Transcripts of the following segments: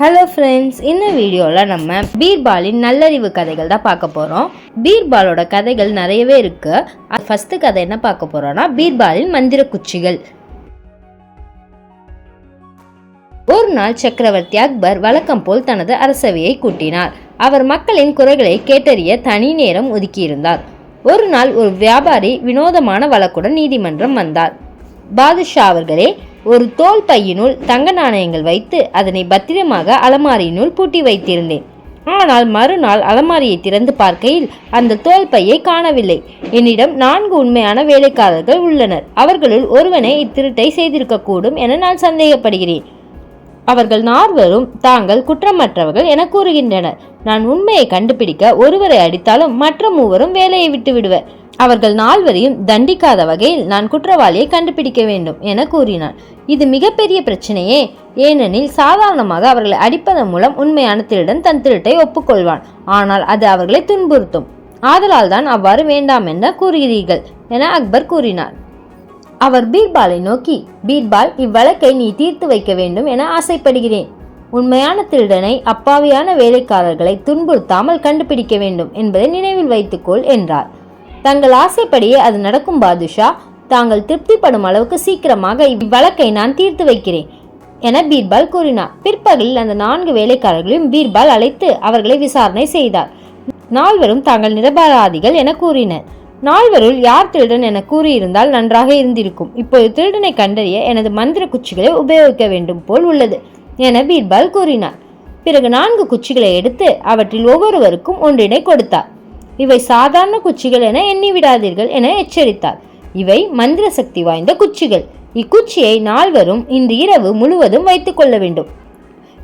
Hello friends இந்த வீடியோவில் நம்ம பீர்பாலின் நல்லறிவு கதைகள் தான் பார்க்க போகிறோம் பீர்பாலோட கதைகள் நிறையவே இருக்குது ஃபஸ்ட்டு கதை என்ன பார்க்க போகிறோம்னா பீர்பாலின் மந்திர குச்சிகள். ஒரு நாள் சக்கரவர்த்தி அக்பர் வழக்கம் போல் தனது அரசவையை கூட்டினார். அவர் மக்களின் குறைகளை கேட்டறிய தனி நேரம் ஒதுக்கியிருந்தார் ஒரு நாள் ஒரு வியாபாரி வினோதமான வழக்குடன் நீதிமன்றம் வந்தார். பாதுஷா அவர்களே ஒரு தோல் பையினுள் தங்க நாணயங்கள் வைத்து அதனை பத்திரமாக அலமாரியினுள் பூட்டி வைத்திருந்தேன். ஆனால் மறுநாள் அலமாரியை திறந்து பார்க்கையில் அந்த தோல் பையை காணவில்லை. என்னிடம் நான்கு உண்மையான வேலைக்காரர்கள் உள்ளனர். அவர்களுள் ஒருவனே இத்திருட்டை செய்திருக்கக்கூடும் என நான் சந்தேகப்படுகிறேன். அவர்கள் நால்வரும் தாங்கள் குற்றமற்றவர்கள் என கூறுகின்றனர். நான் உண்மையை கண்டுபிடிக்க ஒருவரை அடித்தாலும் மற்ற மூவரும் வேலையை விட்டு விடுவர் அவர்கள் நால்வரையும் தண்டிக்காத வகையில் நான் குற்றவாளியை கண்டுபிடிக்க வேண்டும் என கூறினான் இது மிகப்பெரிய பிரச்சனையே. ஏனெனில் சாதாரணமாக அவர்களை அடிப்பதன் மூலம் உண்மையான திருடன் தன் திருட்டை ஒப்புக்கொள்வான். ஆனால் அது அவர்களை துன்புறுத்தும். ஆதலால் தான் அவ்வாறு வேண்டாம் என கூறுகிறீர்கள் என அக்பர் கூறினார். அவர் பீர்பாலை நோக்கி பீர்பால் இவ்வழக்கை நீ தீர்த்து வைக்க வேண்டும் என ஆசைப்படுகிறேன். உண்மையான திருடனை அப்பாவியான வேலைக்காரர்களை துன்புறுத்தாமல் கண்டுபிடிக்க வேண்டும் என்பதை நினைவில் வைத்துக்கொள் என்றார். தங்கள் ஆசைப்படியே அது நடக்கும் பாதுஷா. தாங்கள் திருப்திப்படும் அளவுக்கு சீக்கிரமாக இவ்வழக்கை நான் தீர்த்து வைக்கிறேன் என பீர்பால் கூறினார். பிற்பகலில் அந்த நான்கு வேலைக்காரர்களையும் பீர்பால் அழைத்து அவர்களை விசாரணை செய்தார். நால்வரும் தாங்கள் நிரபராதிகள் என கூறினர். நால்வருள் யார் திருடன் என கூறியிருந்தால் நன்றாக இருந்திருக்கும். இப்போது திருடனை கண்டறிய எனது மந்திர குச்சிகளை உபயோகிக்க வேண்டும் போல் உள்ளது என பீர்பால் கூறினார். பிறகு நான்கு குச்சிகளை எடுத்து அவற்றில் ஒவ்வொருவருக்கும் ஒன்றினை கொடுத்தார். இவை சாதாரண குச்சிகள் என எண்ணி விடாதீர்கள் என எச்சரித்தார். இவை மந்திர சக்தி வாய்ந்த குச்சிகள். இக்குச்சியை நால்வரும் இன்று இரவு முழுவதும் வைத்துக் கொள்ள வேண்டும்.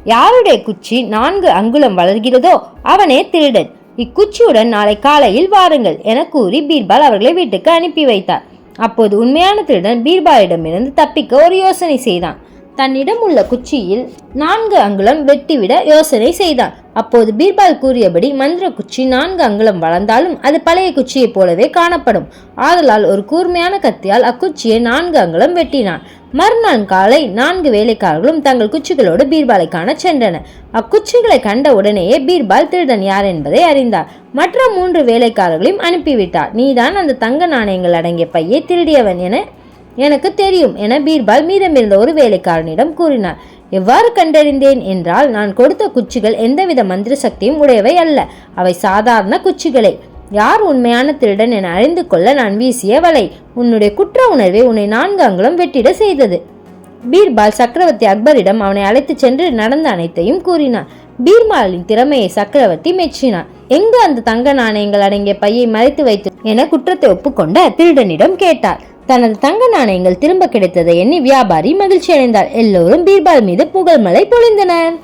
யாருடைய குச்சி நான்கு அங்குலம் வளர்கிறதோ அவனே திருடன். இக்குச்சியுடன் நாளை காலையில் வாருங்கள் என கூறி பீர்பால் அவர்களை வீட்டுக்கு அனுப்பி வைத்தார். அப்போது உண்மையான திருடன் பீர்பாலிடமிருந்து தப்பிக்க ஒரு யோசனை செய்தான். தன்னிடம் உள்ள குச்சியில் நான்கு அங்குலம் வெட்டிவிட யோசனை செய்தான். அப்போது பீர்பால் கூறியபடி மந்திர குச்சி நான்கு அங்குலம் வளர்ந்தாலும் அது பழைய குச்சியைப் போலவே காணப்படும். ஆதலால் ஒரு கூர்மையான கத்தியால் அக்குச்சியை நான்கு அங்குலம் வெட்டினான். மறுநாள் காலை நான்கு வேலைக்காரர்களும் தங்கள் குச்சிகளோடு பீர்பாலை காண சென்றனர். அக்குச்சிகளை கண்ட உடனேயே பீர்பால் திருடன் யார் என்பதை அறிந்தார். மற்ற மூன்று வேலைக்காரர்களையும் அனுப்பிவிட்டார். நீதான் அந்த தங்க நாணயங்கள் அடங்கிய பையை திருடியவன் என எனக்கு தெரியும் என பீர்பால் மீதமிருந்த ஒரு வேலைக்காரனிடம் கூறினார். எவ்வாறு கண்டறிந்தேன் என்றால் நான் கொடுத்த குச்சிகள் எந்தவித மந்திர சக்தியும் உடையவை அல்ல. அவை சாதாரண குச்சிகளே. யார் உண்மையான திருடன் என அறிந்து கொள்ள நான் வீசிய வலை? உன்னுடைய குற்ற உணர்வை உன்னை நான்கு அங்குலம் வெட்டிட செய்தது. பீர்பால் சக்கரவர்த்தி அக்பரிடம் அவனை அழைத்துச் சென்று நடந்த அனைத்தையும் கூறினார். பீர்பாலின் திறமையை சக்கரவர்த்தி மெச்சினார். எங்கு அந்த தங்க நாணயங்கள் அடங்கிய பையை மறைத்து வைத்து என குற்றத்தை ஒப்புக்கொண்ட திருடனிடம் கேட்டார். தனது தங்க நாணயங்கள் திரும்ப கிடைத்ததை எண்ணி வியாபாரி மகிழ்ச்சி அடைந்தார் எல்லோரும் பீர்பால் மீது புகழ்மலை பொழிந்தனர்.